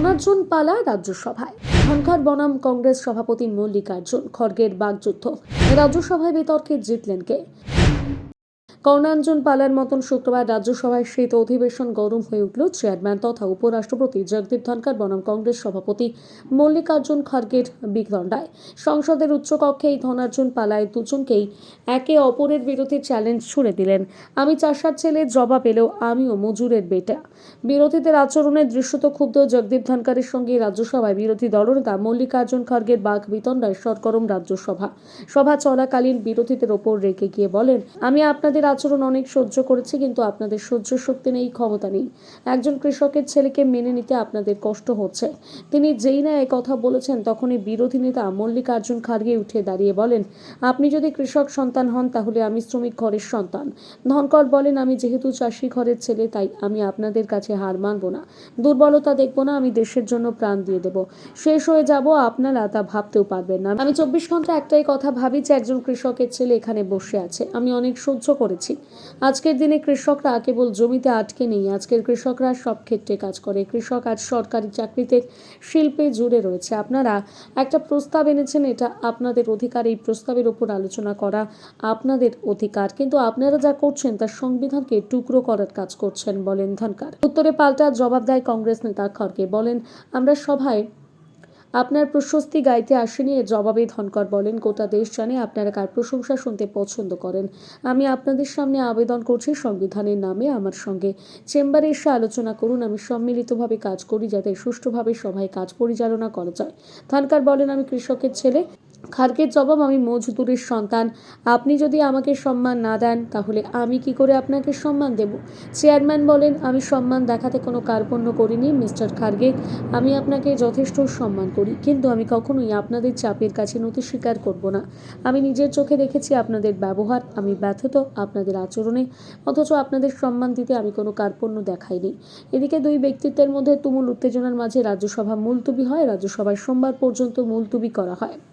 ধনার্জুন পালা রাজ্যসভায়। ধনখড় বনাম কংগ্রেস সভাপতি মল্লিকার্জুন খড়গের বাগযুদ্ধ রাজ্যসভায় বিতর্কে জিতলেন কে? কর্ণাঞ্জন পালার মতন শুক্রবার রাজ্যসভায় শীত অধিবেশন গরম হয়ে উঠল। চেয়ারম্যান তথা উপরাষ্ট্রপতি জগদীপ ধনখড়, বনাম কংগ্রেস সভাপতি মল্লিকার্জুন খড়গের বিতণ্ডায় সংসদের উচ্চকক্ষে এই ধনার্জুন পালায় দুজনকেই একে অপরের বিরুদ্ধে চ্যালেঞ্জ ছুড়ে দিলেন। আমি চাষার ছেলে, জবাব এলেও আমিও মজুরের বেটা। বিরোধীদের আচরণে দৃশ্যত ক্ষুব্ধ জগদীপ ধনখড়ের সঙ্গে রাজ্যসভায় বিরোধী দলনেতা মল্লিকার্জুন খড়গের বাঘ বিতণ্ডায় সরগরম রাজ্যসভা। সভা চলাকালীন বিরোধীদের ওপর রেখে গিয়ে বলেন, আমি আপনাদের আচরণ অনেক সহ্য করেছি, কিন্তু আপনাদের সহ্য শক্তি নেই, ক্ষমতা নেই। একজন কৃষকের ছেলেকে মেনে নিতে আপনাদের কষ্ট হচ্ছে। তিনি যেই না কথা বলেছেন, তখনই বিরোধী নেতা মল্লিকার্জুন খাড়গে উঠে দাঁড়িয়ে বলেন, আপনি যদি কৃষক সন্তান হন, তাহলে আমি শ্রমিক ঘরের সন্তান। ধনকর বলেন, আমি যেহেতু চাষি ঘরের ছেলে, তাই আমি আপনাদের কাছে হার মানব না। দুর্বলতা দেখব না, আমি দেশের জন্য প্রাণ দিয়ে দেব। শেষ হয়ে যাব, আপনারা তা ভাবতেও পারবেন না। আমি চব্বিশ ঘণ্টা একটাই কথা ভাবি যে, একজন কৃষকের ছেলে এখানে বসে আছে। আমি অনেক সহ্য করেছি। আজকের দিনে কৃষকরা কেবল জমিতে আটকে নেই, আজকের কৃষকরা সব ক্ষেত্রে কাজ করে। কৃষক আজ সরকারি চাকরিতে শিল্পে জুড়ে রয়েছে। আপনারা একটা প্রস্তাব এনেছেন, এটা আপনাদের অধিকার। এই প্রস্তাবের উপর আলোচনা করা আপনাদের অধিকার। কিন্তু আপনারা যা করছেন তা সংবিধানকে টুকরো করার কাজ করছেন বলেন ধনকার। উত্তরে পাল্টা জবাব দেয় কংগ্রেস নেতা খড়গে বলেন, আমরা সভায় আপনার প্রশস্তি গাইতে আসেনি এর জবাবে ধনকর বলেন, গোটা দেশ জানে আপনারা কার প্রশংসা শুনতে পছন্দ করেন। আমি আপনাদের সামনে আবেদন করছি সংবিধানের নামে আমার সঙ্গে। চেম্বারে এসে আলোচনা করুন, আমি সম্মিলিতভাবে কাজ করি যাতে সুষ্ঠুভাবে সভায় কাজ পরিচালনা করা যায়। ধনকর বলেন, আমি কৃষকের ছেলে। খার্গের জবাব আমি মজদুরের সন্তান। আপনি যদি আমাকে সম্মান না দেন, তাহলে আমি কি করে আপনাকে সম্মান দেব? চেয়ারম্যান বলেন, আমি সম্মান দেখাতে কোনো কার্পণ্য করিনি, মিস্টার খার্গে। আমি আপনাকে যথেষ্ট সম্মান করি, কিন্তু আমি কখনোই আপনাদের চাপের কাছে নতি স্বীকার করব না। আমি নিজের চোখে দেখেছি আপনাদের ব্যবহার, আমি ব্যথিত আপনাদের আচরণে, অথচ আপনাদের সম্মান দিতে আমি কোনো কার্পণ্য দেখাইনি। এদিকে দুই ব্যক্তিত্বের মধ্যে তুমুল উত্তেজনার মাঝে রাজ্যসভা মুলতুবি হয় রাজ্যসভায় সোমবার পর্যন্ত মুলতুবি করা হয়।